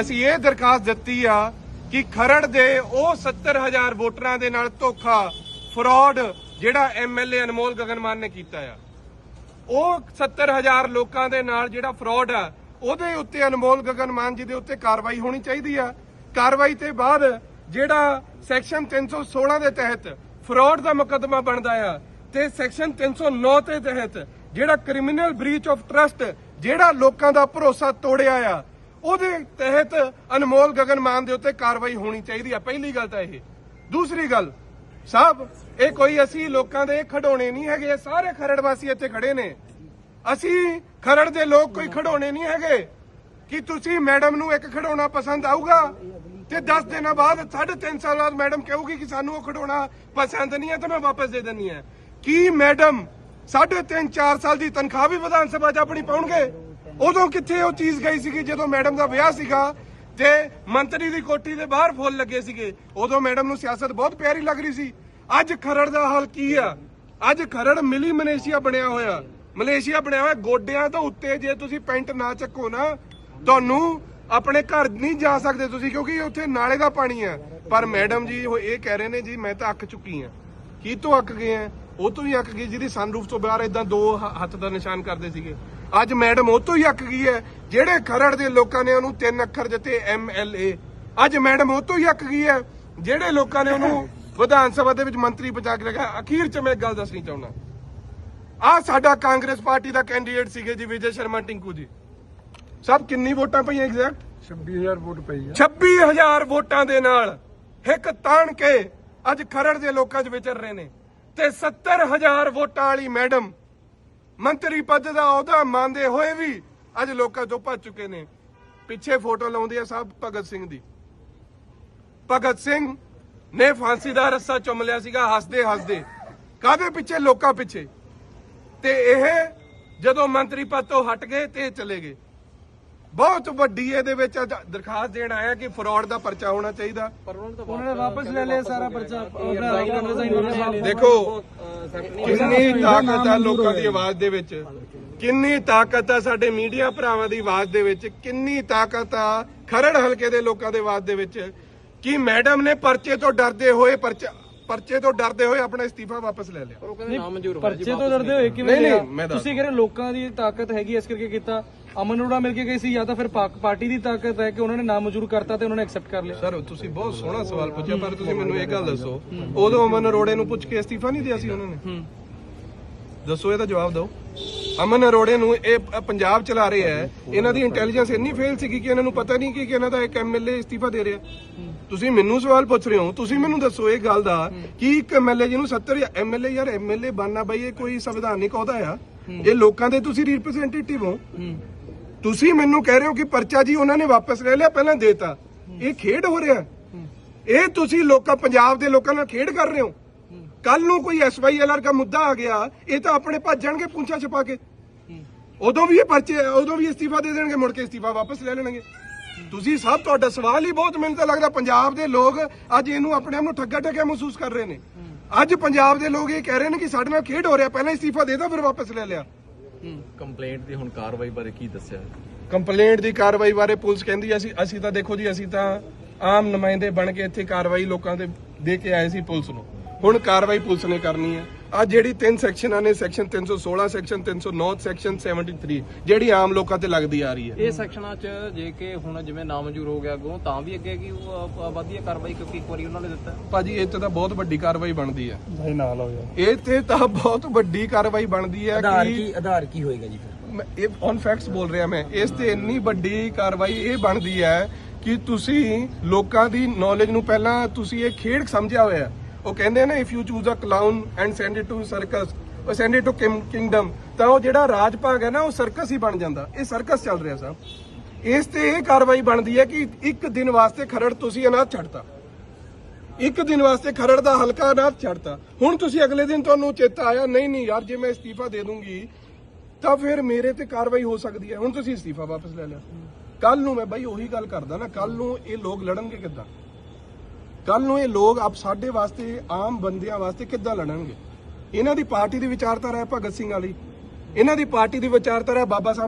ਅਸੀਂ ਇਹ ਦਰਖਾਸਤ ਦਿੱਤੀ ਆ ਕਿ ਖਰੜ ਦੇ ਉਹ 70000 ਵੋਟਰਾਂ ਦੇ ਨਾਲ ਧੋਖਾ, ਫਰਾਡ ਜਿਹੜਾ ਐਮਐਲਏ ਅਨਮੋਲ ਗਗਨਮਾਨ ਨੇ ਕੀਤਾ ਆ। ਉਹ 70000 ਲੋਕਾਂ ਦੇ ਨਾਲ ਜਿਹੜਾ ਫਰਾਡ ਆ, ਉਹਦੇ ਉੱਤੇ ਅਨਮੋਲ ਗਗਨਮਾਨ ਜੀ ਦੇ ਉੱਤੇ ਕਾਰਵਾਈ ਹੋਣੀ ਚਾਹੀਦੀ ਆ। ਕਾਰਵਾਈ ਤੇ ਬਾਅਦ ਜਿਹੜਾ ਸੈਕਸ਼ਨ 316 ਦੇ ਤਹਿਤ ਫਰਾਡ ਦਾ ਮੁਕੱਦਮਾ ਬਣਦਾ ਆ, ਤੇ ਸੈਕਸ਼ਨ 309 ਦੇ ਤਹਿਤ ਜਿਹੜਾ ਕ੍ਰਿਮੀਨਲ ਬ੍ਰੀਚ ਆਫ ਟਰਸਟ, ਜਿਹੜਾ ਲੋਕਾਂ ਦਾ ਭਰੋਸਾ ਤੋੜਿਆ ਆ ਉਹਦੇ ਤਹਿਤ ਅਨਮੋਲ ਗਗਨ ਮਾਨ ਦੇ ਉੱਤੇ ਕਾਰਵਾਈ ਹੋਣੀ ਚਾਹੀਦੀ ਆ, ਪਹਿਲੀ ਗੱਲ ਤਾਂ ਇਹ। ਦੂਸਰੀ ਗੱਲ, ਸਾਹਿਬ, ਇਹ ਕੋਈ ਅਸੀਂ ਲੋਕਾਂ ਦੇ ਖਡੋਣੇ ਨਹੀਂ ਹੈਗੇ ਸਾਰੇ ਖਰੜ ਵਾਸੀ ਇੱਥੇ ਖੜੇ ਨੇ। ਅਸੀਂ ਖਰੜ ਦੇ ਲੋਕ ਕੋਈ ਖਡੋਣੇ ਨਹੀਂ ਹੈਗੇ। ਕਿ ਤੁਸੀਂ ਮੈਡਮ ਨੂੰ ਇੱਕ ਖਡੋਣਾ ਪਸੰਦ ਆਊਗਾ? ਤੇ 10 ਦਿਨਾਂ ਬਾਅਦ 3.5 ਸਾਲ ਬਾਅਦ ਮੈਡਮ ਕਹੂਗੀ ਕਿ ਸਾਨੂੰ ਉਹ ਖਡੋਣਾ ਪਸੰਦ ਨਹੀਂ ਹੈ, ਤਾਂ ਮੈਂ ਵਾਪਸ ਦੇ ਦਿੰਨੀ ਹੈ। ਕੀ ਮੈਡਮ 3.5 4 ਸਾਲ ਦੀ ਤਨਖਾਹ ਵੀ ਵਿਧਾਨ ਸਭਾ 'ਚ ਆਪਣੀ ਪਾਉਣਗੇ? ਉਦੋਂ ਕਿੱਥੇ ਉਹ ਚੀਜ਼ ਗਈ ਸੀਗੀ? ਜਦੋਂ ਮੈਡਮ ਦਾ ਵਿਆਹ ਸੀਗਾ ਤੇ ਮੰਤਰੀ ਦੀ ਕੋਠੀ ਦੇ ਬਾਹਰ ਫੁੱਲ ਲੱਗੇ ਸੀਗੇ। ਉਦੋਂ ਮੈਡਮ ਨੂੰ ਸਿਆਸਤ ਬਹੁਤ ਪਿਆਰੀ ਲੱਗ ਰਹੀ ਸੀ। ਅੱਜ ਖਰੜ ਦਾ ਹਾਲ ਕੀ ਆ? ਅੱਜ ਖਰੜ ਮਿਲੀ ਮਲੇਸ਼ੀਆ ਬਣਿਆ ਹੋਇਆ। ਮਲੇਸ਼ੀਆ ਬਣਿਆ ਹੋਇਆ ਗੋਡਿਆਂ ਤੋਂ ਉੱਤੇ ਜੇ ਤੁਸੀਂ ਪੈਂਟ ਨਾ ਚੱਕੋ ਨਾ, ਤੁਹਾਨੂੰ ਆਪਣੇ ਘਰ ਨਹੀਂ ਜਾ ਸਕਦੇ ਤੁਸੀਂ ਕਿਉਂਕਿ ਉੱਥੇ ਨਾਲੇ ਦਾ ਪਾਣੀ ਆ। ਪਰ ਮੈਡਮ ਜੀ ਉਹ ਇਹ ਕਹਿ ਰਹੇ ਨੇ, ਜੀ ਮੈਂ ਤਾਂ ਅੱਕ ਚੁੱਕੀ ਆ। ਕੀ ਤੋਂ ਅੱਕ ਗਏ ਆ? ਉਹ ਤੋਂ ਹੀ ਅੱਕ ਗਈ ਜਿਹਦੀ ਸਨਰੂਫ ਤੋਂ ਬਾਹਰ ਇਦਾਂ ਦੋ ਹੱਥ ਦਾ ਨਿਸ਼ਾਨ ਕਰਦੇ ਸੀਗੇ। ਅੱਜ ਮੈਡਮ ਉਹ ਤੋਂ ਹੀ ਅੱਕ ਗਈ ਹੈ ਜਿਹੜੇ ਖਰੜ ਦੇ ਲੋਕਾਂ ਨੇ ਉਹਨੂੰ ਤਿੰਨ ਅੱਖਰ ਦਿੱਤੇ ਐਮ ਐਲ ਏ ਅੱਜ ਮੈਡਮ ਉਹ ਤੋਂ ਹੀ ਅੱਕ ਗਈ ਹੈ ਜਿਹੜੇ ਲੋਕਾਂ ਨੇ ਉਹਨੂੰ ਵਿਧਾਨ ਸਭਾ ਦੇ ਵਿੱਚ ਮੰਤਰੀ ਬਚਾ ਕੇ ਲਗਾ ਅਖੀਰ ਚ ਮੈਂ ਇੱਕ ਗੱਲ ਦੱਸਣੀ ਚਾਹੁੰਦਾ। ਆ ਸਾਡਾ ਕਾਂਗਰਸ ਪਾਰਟੀ ਦਾ ਕੈਂਡੀਡੇਟ ਸੀਗੇ ਜੀ ਵਿਜੇ ਸ਼ਰਮਾ ਟਿੰਕੂ ਜੀ। ਸਭ ਕਿੰਨੀ ਵੋਟਾਂ ਪਈਆਂ ਐਗਜ਼ੈਕਟ 26000 ਵੋਟ ਪਈ ਆ। 26000 ਵੋਟਾਂ ਦੇ ਨਾਲ ਹਿੱਕ ਤਾਣ ਕੇ ਅੱਜ ਖਰੜ ਦੇ ਲੋਕਾਂ 'ਚ ਵਿਚਰ ਰਹੇ ਨੇ। ਤੇ 70000 ਵੋਟਾਂ ਵਾਲੀ ਮੈਡਮ ਮੰਤਰੀ ਪਦ ਦਾ ਅਹੁਦਾ ਮੰਨਦੇ ਹੋਏ ਵੀ ਅੱਜ ਲੋਕਾਂ ਤੋਂ ਭੱਜ ਚੁੱਕੇ ਨੇ। ਪਿੱਛੇ ਫੋਟੋ ਲਾਉਂਦੇ ਆ ਸਾਹਿਬ ਭਗਤ ਸਿੰਘ ਦੀ। ਭਗਤ ਸਿੰਘ ਨੇ ਫਾਂਸੀ ਦਾ ਰੱਸਾ ਚੁੰਮ ਲਿਆ ਸੀਗਾ, ਹੱਸਦੇ ਹੱਸਦੇ। ਕਾਦੇ ਪਿੱਛੇ? ਲੋਕਾਂ ਪਿੱਛੇ। ਤੇ ਇਹ ਜਦੋਂ ਮੰਤਰੀ ਪਦ ਤੋਂ ਹਟ ਗਏ ਤੇ ਇਹ ਚਲੇ ਗਏ। ਬਹੁਤ ਵੱਡੀ ਇਹਦੇ ਵਿੱਚ ਦਰਖਾਸਤ ਦੇਣ ਆਇਆ ਕਿ ਫਰਾਡ ਦਾ ਪਰਚਾ ਹੋਣਾ ਚਾਹੀਦਾ। ਉਹਨਾਂ ਨੇ ਵਾਪਸ ਲੈ ਲਿਆ ਸਾਰਾ ਪਰਚਾ। ਆਪਣਾ ਰਾਈਟ ਰਿਜ਼ਾਈਨ ਦੇਖੋ ਕਿੰਨੀ ਤਾਕਤ ਆ ਲੋਕਾਂ ਦੀ ਆਵਾਜ਼ ਦੇ ਵਿੱਚ। ਕਿੰਨੀ ਤਾਕਤ ਆ ਸਾਡੇ ਮੀਡੀਆ ਭਰਾਵਾਂ ਦੀ ਆਵਾਜ਼ ਦੇ ਵਿੱਚ। ਕਿੰਨੀ ਤਾਕਤ ਆ ਖਰੜ ਹਲਕੇ ਦੇ ਲੋਕਾਂ ਦੇ ਆਵਾਜ਼ ਦੇ ਵਿੱਚ। ਕਿ ਮੈਡਮ ਨੇ ਪਰਚੇ ਤੋਂ ਡਰਦੇ ਹੋਏ ਪਰਚਾ ਪਰਚੇ ਤੋਂ ਡਰਦੇ ਹੋਏ ਆਪਣਾ ਇਸਤੀਫਾ ਵਾਪਸ ਲੈ ਲਿਆ। ਪਰਚੇ ਤੋਂ ਡਰਦੇ ਹੋਏ ਕਿਵੇਂ ਨਹੀਂ, ਨਹੀਂ, ਲਿਆ? ਮੈਂ ਦੱਸ- ਤੁਸੀਂ ਕਹਿੰਦੇ ਲੋਕਾਂ ਦੀ ਤਾਕਤ ਹੈਗੀ ਇਸ ਕਰਕੇ ਕੀਤਾ ਅਮਨ ਅਰੋੜਾ ਮਿਲ ਕੇ ਗਈ ਸੀ ਜਾਂ ਤਾਂ ਫਿਰ ਪਾਕ ਪਾਰਟੀ ਦੀ ਤਾਕਤ ਹੈ ਕਿ ਉਹਨਾਂ ਨੇ ਨਾਮਨਜ਼ੂਰ ਕਰਤਾ ਤੇ ਉਹਨਾਂ ਨੇ ਐਕਸੈਪਟ ਕਰ ਲਿਆ। ਸਰ ਤੁਸੀਂ ਬਹੁਤ ਸੋਹਣਾ ਸਵਾਲ ਪੁੱਛਿਆ ਪਰ ਤੁਸੀਂ ਮੈਨੂੰ ਇਹ ਗੱਲ ਦੱਸੋ ਉਦੋਂ ਅਮਨ ਅਰੋੜੇ ਨੂੰ ਪੁੱਛ ਕੇ ਅਸਤੀਫਾ ਨਹੀਂ ਦਿਆ ਸੀ ਉਹਨਾਂ ਨੇ? ਦੱਸੋ ਇਹਦਾ ਜਵਾਬ ਦਿਓ। ਅਮਨ ਅਰੋੜੇ ਨੂੰ ਇਹ ਪ- ਪੰਜਾਬ ਚਲਾ ਰਹੇ ਹੈ ਇਹਨਾਂ ਦੀ ਇੰਟੈਲੀਜੈਂਸ ਇੰਨੀ ਫੇਲ ਸੀਗੀ ਕਿ ਇਹਨਾਂ ਨੂੰ ਪਤਾ ਨਹੀਂ ਕਿ ਕਿ ਇਹਨਾਂ ਦਾ ਇੱਕ ਐਮਐਲਏ ਅਸਤੀਫਾ ਦੇ ਰਿਹਾ। ਤੁਸੀਂ ਮੈਨੂੰ ਸਵਾਲ ਪੁੱਛ ਰਹੇ ਹੋ ਤੁਸੀਂ ਮੈਨੂੰ ਦੱਸੋ ਇਹ ਗੱਲ ਦਾ ਕਿ ਇੱਕ ਐਮਐਲਏ ਜਿਹਨੂੰ 70 ਐਮਐਲਏ ਯਾਰ ਐਮਐਲਏ ਬਣਨਾ ਬਈ ਇਹ ਕੋਈ ਸੰਵਿਧਾਨਿਕ ਅਹੁਦਾ ਆ? ਇਹ ਲੋਕਾਂ ਦੇ ਤੁਸੀਂ ਰਿਪਰੈਜ਼ੈਂਟੇਟਿਵ ਹੋ। ਤੁਸੀਂ ਮੈਨੂੰ ਕਹਿ ਰਹੇ ਹੋ ਕਿ ਪਰਚਾ ਜੀ ਉਹਨਾਂ ਨੇ ਵਾਪਸ ਲੈ ਲਿਆ ਪਹਿਲਾਂ ਦੇਤਾ। ਇਹ ਖੇਡ ਹੋ ਰਿਹਾ। ਇਹ ਤੁਸੀਂ ਲੋਕਾਂ ਪੰਜਾਬ ਦੇ ਲੋਕਾਂ ਨਾਲ ਖੇਡ ਕਰ ਰਹੇ ਹੋ। ਕੱਲ ਨੂੰ ਕੋਈ ਐਸਵਾਈਐਲਆਰ ਦਾ ਮੁੱਦਾ ਆ ਗਿਆ ਇਹ ਤਾਂ ਆਪਣੇ ਭੱਜ ਜਾਣਗੇ ਪੁੰਛਾ ਛਪਾ ਕੇ। ਉਦੋਂ ਵੀ ਇਹ ਪਰਚੇ ਉਦੋਂ ਵੀ ਅਸਤੀਫਾ ਦੇ ਦੇਣਗੇ ਮੁੜ ਕੇ ਅਸਤੀਫਾ ਵਾਪਸ ਲੈ ਲੈਣਗੇ। ਤੁਸੀਂ ਸਭ ਤੁਹਾਡਾ ਸਵਾਲ ਹੀ ਬਹੁਤ ਮੈਨੂੰ ਤਾਂ ਲੱਗਦਾ ਪੰਜਾਬ ਦੇ ਲੋਕ ਅੱਜ ਇਹਨੂੰ ਆਪਣੇ ਆਪ ਨੂੰ ਠੱਗਾ ਠੱਗਿਆ ਮਹਿਸੂਸ ਕਰ ਰਹੇ ਨੇ। ਅੱਜ ਪੰਜਾਬ ਦੇ ਲੋਕ ਇਹ ਕਹਿ ਰਹੇ ਨੇ ਕਿ ਸਾਡੇ ਨਾਲ ਖੇਡ ਹੋ ਰਿਹਾ ਪਹਿਲਾਂ ਅਸਤੀਫਾ ਦੇ ਦੋ ਫਿਰ ਵਾਪਸ ਲੈ ਲਿਆ। ਕੰਪਲੇਂਟ ਦੀ ਹੁਣ ਕਾਰਵਾਈ ਬਾਰੇ ਕੀ ਦੱਸਿਆ? ਕੰਪਲੇਂਟ ਦੀ ਕਾਰਵਾਈ ਬਾਰੇ ਪੁਲਿਸ ਕਹਿੰਦੀ ਅਸੀਂ ਅਸੀਂ ਤਾਂ ਦੇਖੋ ਜੀ ਅਸੀਂ ਤਾਂ ਆਮ ਨੁਮਾਇੰਦੇ ਬਣ ਕੇ ਇੱਥੇ ਕਾਰਵਾਈ ਲੋਕਾਂ ਦੇ ਦੇ ਕੇ ਆਏ ਸੀ ਪੁਲਿਸ ਨੂੰ। ਹੁਣ ਕਾਰਵਾਈ ਪੁਲਿਸ ਨੇ ਕਰਨੀ ਹੈ। ਆ ਜਿਹੜੀ ਤਿੰਨ ਸੈਕਸ਼ਨਾਂ ਨੇ ਸੈਕਸ਼ਨ 316 ਸੈਕਸ਼ਨ 309 ਸੈਕਸ਼ਨ 73 ਜਿਹੜੀ ਆਮ ਲੋਕਾਂ ਤੇ ਲੱਗਦੀ ਆ ਰਹੀ ਹੈ। ਇਹ ਸੈਕਸ਼ਨਾਂ 'ਚ ਜੇ ਕਿ ਹੁਣ ਜਿਵੇਂ ਨਾਮਨਜ਼ੂਰ ਹੋ ਗਿਆ ਅੱਗੋਂ ਤਾਂ ਵੀ ਅੱਗੇ ਕੀ ਉਹ ਵਧੀਆ ਕਾਰਵਾਈ ਕਿਉਂਕਿ ਇੱਕ ਵਾਰੀ ਉਹਨਾਂ ਨੇ ਦਿੱਤਾ। ਭਾਜੀ ਇਹ ਤੇ ਤਾਂ ਬਹੁਤ ਵੱਡੀ ਕਾਰਵਾਈ ਬਣਦੀ ਹੈ। ਭਾਈ ਨਾਲ ਹੋ ਜਾ ਇਹ ਤੇ ਤਾਂ ਬਹੁਤ ਵੱਡੀ ਕਾਰਵਾਈ ਬਣਦੀ ਹੈ ਆਧਾਰ ਕਿ ਕੀ ਆਧਾਰ ਕੀ ਹੋਏਗਾ ਜੀ ਫਿਰ? ਮੈਂ- ਇਹ ਔਨ ਫੈਕਟਸ ਬੋਲ ਰਿਹਾ ਮੈਂ। ਇਸ ਤੇ ਇੰਨੀ ਵੱਡੀ ਕਾਰਵਾਈ ਇਹ ਬਣਦੀ ਹੈ ਕਿ ਤੁਸੀਂ ਲੋਕਾਂ ਦੀ ਨੌਲੇਜ ਨੂੰ ਪਹਿਲਾਂ ਤੁਸੀਂ ਇਹ ਖੇਡ ਸਮਝਿਆ ਹੋਇਆ ਹੈ। ਉਹ ਕਹਿੰਦੇ ਨੇ if you choose a clown and send it to circus ਉਹ ਸੈਂਡ ਇਟ ਟੂ ਕਿੰਗਡਮ ਤਾਂ ਉਹ ਜਿਹੜਾ ਰਾਜ ਭਾਗ ਹੈ ਨਾ, ਉਹ ਸਰਕਸ ਹੀ ਬਣ ਜਾਂਦਾ। ਇਹ ਸਰਕਸ ਚੱਲ ਰਿਹਾ ਸਾਹਿਬ ਇਸ ਤੇ ਇਹ ਕਾਰਵਾਈ ਬਣਦੀ ਹੈ ਕਿ ਇੱਕ ਦਿਨ ਵਾਸਤੇ ਖਰੜ ਤੁਸੀਂ ਅਨਾਥ ਛੱਡਤਾ। ਇੱਕ ਦਿਨ ਵਾਸਤੇ ਖਰੜ ਦਾ ਹਲਕਾ ਅਨਾਜ ਛੱਡਤਾ। ਹੁਣ ਤੁਸੀਂ ਅਗਲੇ ਦਿਨ ਤੁਹਾਨੂੰ ਚੇਤਾ ਆਇਆ, ਨਹੀਂ ਨਹੀਂ ਯਾਰ, ਜੇ ਮੈਂ ਅਸਤੀਫਾ ਦੇ ਦੂੰਗੀ, ਤਾਂ ਫਿਰ ਮੇਰੇ ਤੇ ਕਾਰਵਾਈ ਹੋ ਸਕਦੀ ਹੈ। ਹੁਣ ਤੁਸੀਂ ਅਸਤੀਫਾ ਵਾਪਸ ਲੈ ਲਿਆ। ਕੱਲ ਨੂੰ ਮੈਂ ਬਾਈ ਉਹੀ ਗੱਲ ਕਰਦਾ ਨਾ ਕੱਲ ਨੂੰ ਇਹ ਲੋਕ ਲੜਨਗੇ ਕਿੱਦਾਂ? ਕੱਲ ਨੂੰ ਇਹ ਲੋਕ ਆਪ ਸਾਡੇ ਵਾਸਤੇ, ਆਮ ਬੰਦਿਆਂ ਵਾਸਤੇ ਕਿੱਦਾਂ ਲੜਨਗੇ? ਇਹਨਾਂ ਦੀ ਪਾਰਟੀ ਦੀ ਵਿਚਾਰਧਾਰਾ ਹੈ ਭਗਤ ਸਿੰਘ ਵਾਲੀ। ਇਹਨਾਂ ਦੀ ਪਾਰਟੀ ਦੀ ਵਿਚਾਰਧਾਰਾ ਹੈ ਬਾਬਾ ਸਾਹਿਬ